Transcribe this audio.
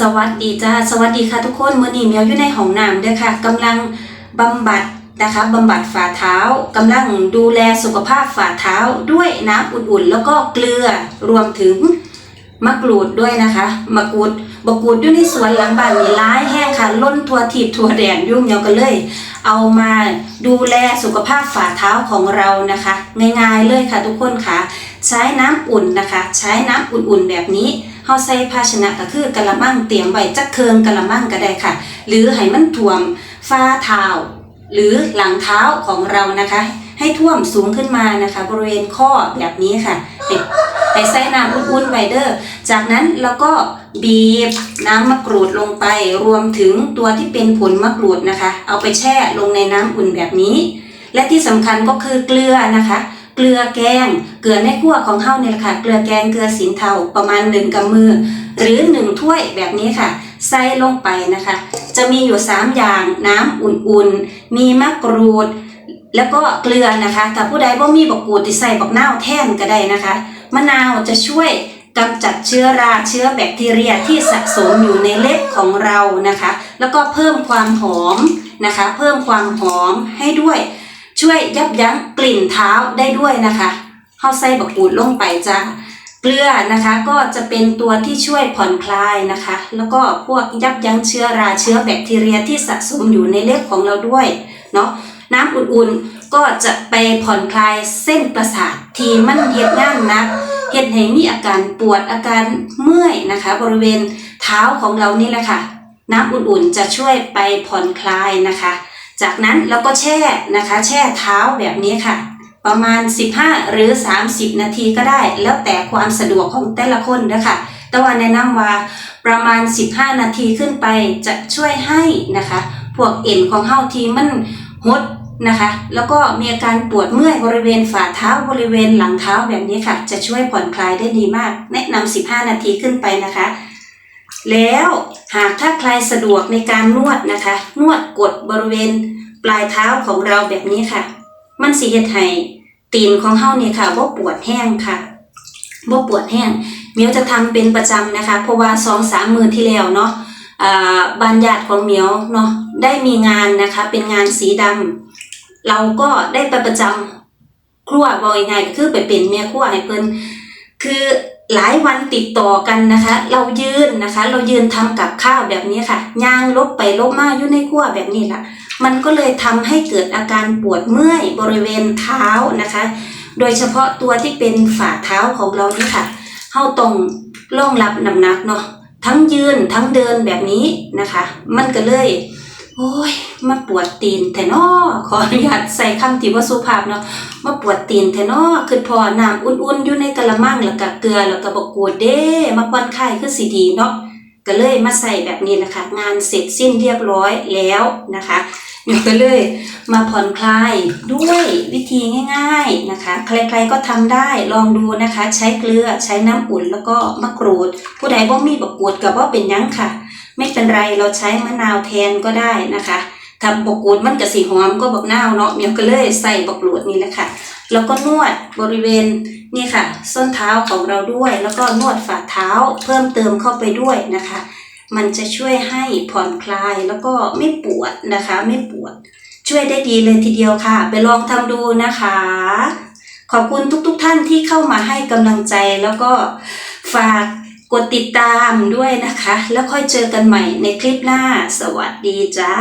สวัสดีจ้าสวัสดีค่ะทุกคนมื้อนี้เมียวอยู่ในห้องน้ำด้อค่ะกำลังบำบัดนะคะบำบัดฝ่าเท้ากำลังดูแลสุขภาพฝ่าเท้าด้วยน้ำอุ่นๆ แล้วก็เกลือรวมถึงมะกรูดด้วยนะคะมะกรูดบกรูดอยู่ในสวนหลังบ้านมีร้ายแห้งค่ะล้นทัวทีบทัวแดนยุ่งเมียวกันเลย เอามาดูแลสุขภาพฝ่าเท้าของเรานะคะ ง่ายๆเลยค่ะทุกคนค่ะ ใช้น้ำอุ่นนะคะ ใช้น้ำอุ่นๆแบบนี้ เฮาใส่ภาชนะก็คือกะละมังเตรียมไว้จักเคืองกะละมังก็ได้ค่ะ หรือให้มันท่วมฝ้าเท้าหรือหลังเท้าของเรานะคะ ให้ท่วมสูงขึ้นมานะคะ บริเวณข้อแบบนี้ค่ะให้ใส่น้ำอุ่นๆไวเด้อจากนั้นเราก็บีบน้ำมะกรูดลงไปรวมถึงตัวที่เป็นผลมะกรูดนะคะ เอาไปแช่ลงในน้ำอุ่นแบบนี้ และที่สำคัญก็คือเกลือนะคะ เกลือแกง เกลือในขั้วของเฮาเนี่ยค่ะ เกลือแกงเกลือสินเทาประมาณหนึ่งกำมือ หรือหนึ่งถ้วยแบบนี้ค่ะ ใส่ลงไปนะคะ จะมีอยู่ 3 อย่างน้ำอุ่นๆ มีมะกรูด แล้วก็เกลือนะคะถ้าผู้ใดบ่มีบักกูดที่ใส่บักนาวแท่นก็ได้นะคะ มะนาวจะช่วยกำจัดเชื้อราเชื้อแบคทีเรียที่สะสมอยู่ในเล็บของเรานะคะ แล้วก็เพิ่มความหอมนะคะ เพิ่มความหอมให้ด้วย ช่วยยับยั้งกลิ่นเท้าได้ด้วยนะคะเฮาใส่บักกูดลงไปจ้าเกลือนะคะก็จะเป็นตัวที่ช่วยผ่อนคลายนะคะ แล้วก็พวกยับยั้งเชื้อราเชื้อแบคทีเรียที่สะสมอยู่ในเล็บของเราด้วยเนาะน้ำอุ่นๆก็จะไปผ่อนคลายเส้นประสาทที่มันเฮ็ดงานนักเฮ็ดให้มีอาการปวดอาการเมื่อยนะคะ บริเวณเท้าของเรานี่แหละค่ะ น้ำอุ่นๆจะช่วยไปผ่อนคลายนะคะ จากนั้นเราก็แช่นะคะ แช่เท้าแบบนี้ค่ะ ประมาณ 15 หรือ 30 นาทีก็ได้ แล้วแต่ความสะดวกของแต่ละคนนะคะแต่ว่าแนะนำว่าประมาณ 15 นาทีขึ้นไปจะช่วยให้นะคะ พวกเอ็นของเฮาที่มันหดนะคะ แล้วก็มีอาการปวดเมื่อยบริเวณฝ่าเท้าบริเวณหลังเท้าแบบนี้ค่ะ จะช่วยผ่อนคลายได้ดีมาก แนะนำ15 นาทีขึ้นไปนะคะ แล้วหากถ้าใครสะดวกในการนวดนะคะ นวดกดบริเวณปลายเท้าของเราแบบนี้ค่ะ มันสิเฮ็ดให้ตีนของเฮานี่ค่ะบ่ปวดแห้งค่ะบ่ปวดแห้งเมียวจะทำเป็นประจำนะคะ เพราะว่าสองสามมือที่แล้วเนาะอ่าบานญาติของเมียวเนาะได้มีงานนะคะ เป็นงานสีดำเราก็ได้ไปประจำครัวบ่อยไงก็คือไปเป็นเมียครัวให้เพิ่น คือหลายวันติดต่อกันนะคะ เรายืนนะคะ เรายืนทำกับข้าวแบบนี้ค่ะย่างลบไปลบมาอยู่ในครัวแบบนี้แหละมันก็เลยทำให้เกิดอาการปวดเมื่อยบริเวณเท้านะคะ โดยเฉพาะตัวที่เป็นฝ่าเท้าของเรานี่ค่ะเฮาต้องร่องรับน้ำหนักเนาะทั้งยืนทั้งเดินแบบนี้นะคะ มันก็เลย โอ้ยมาปวดตีนแทนอขออนุญาตใส่คำที่ว่าสุภาพเนาะมาปวดตีนแทนอคือพอน้ำอุ่นๆอยู่ในกะละมังแล้วก็เกลือแล้วก็บกกวดเด้ มาผ่อนคลายคือสิดีเนาะก็เลยมาใส่แบบนี้นะคะ งานเสร็จสิ้นเรียบร้อยแล้วนะคะเดี๋ยวก็เลยมาผ่อนคลายด้วยวิธีง่าย ๆนะคะ ใครๆก็ทำได้ลองดูนะคะ ใช้เกลือใช้น้ำอุ่นแล้วก็มะกรูด ผู้ใดบ่มีบักกรูดก็บ่เป็นยังค่ะ ไม่เป็นไรเราใช้มะนาวแทนก็ได้นะคะทำบกกูดมันก็สีหอมก็บักนาวเนาะเมียวก็เลยใส่บกกรูดนี่แหละค่ะ แล้วก็นวดบริเวณนี่ค่ะ ส้นเท้าของเราด้วย แล้วก็นวดฝ่าเท้าเพิ่มเติมเข้าไปด้วยนะคะ มันจะช่วยให้ผ่อนคลายแล้วก็ไม่ปวดนะคะ ไม่ปวด ช่วยได้ดีเลยทีเดียวค่ะ ไปลองทำดูนะคะ ขอบคุณทุกๆทท่านที่เข้ามาให้กำลังใจแล้วก็ฝาก กดติดตามด้วยนะคะ แล้วค่อยเจอกันใหม่ในคลิปหน้า สวัสดีจ้า